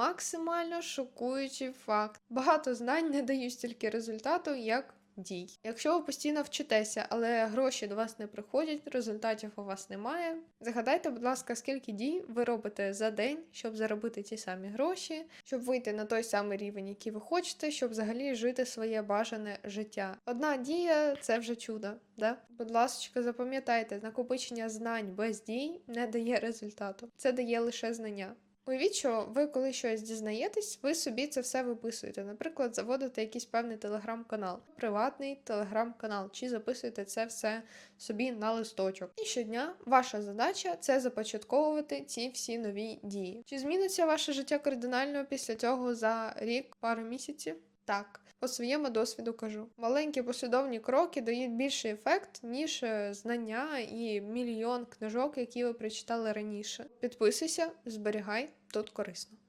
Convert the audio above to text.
максимально шокуючий факт. Багато знань не дають стільки результату, як дій. Якщо ви постійно вчитеся, але гроші до вас не приходять, результатів у вас немає. Загадайте, будь ласка, скільки дій ви робите за день, щоб заробити ті самі гроші, щоб вийти на той самий рівень, який ви хочете, щоб взагалі жити своє бажане життя. Одна дія це вже чудо. Да? Будь ласка, запам'ятайте, накопичення знань без дій не дає результату. Це дає лише знання. Уявіть, що ви коли щось дізнаєтесь, ви собі це все виписуєте. Наприклад, заводите якийсь певний телеграм-канал, приватний телеграм-канал, чи записуєте це все собі на листочок. І щодня ваша задача це започатковувати ці всі нові дії. Чи зміниться ваше життя кардинально після цього за рік, пару місяців? Так, по своєму досвіду кажу. Маленькі послідовні кроки дають більший ефект, ніж е, знання і мільйон книжок, які ви прочитали раніше. Підписуйся, зберігай, тут корисно.